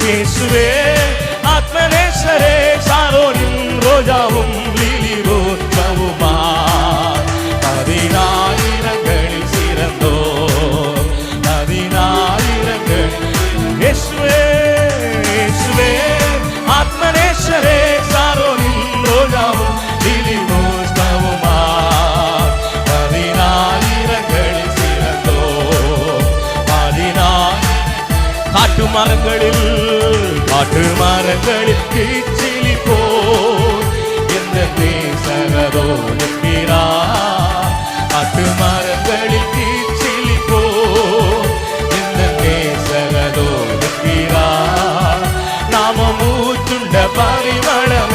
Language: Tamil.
இயேசுவே காட்டு மரங்களில் காட்டு மரங்களில் கீச்சிலி போ. எந்த பேசகதோ நிற்கிறா? காட்டு மரங்களில் கீச்சிலி போ. எந்த பேசகதோ நிற்கிறா? நாம மூச்சுண்ட பரிமளம்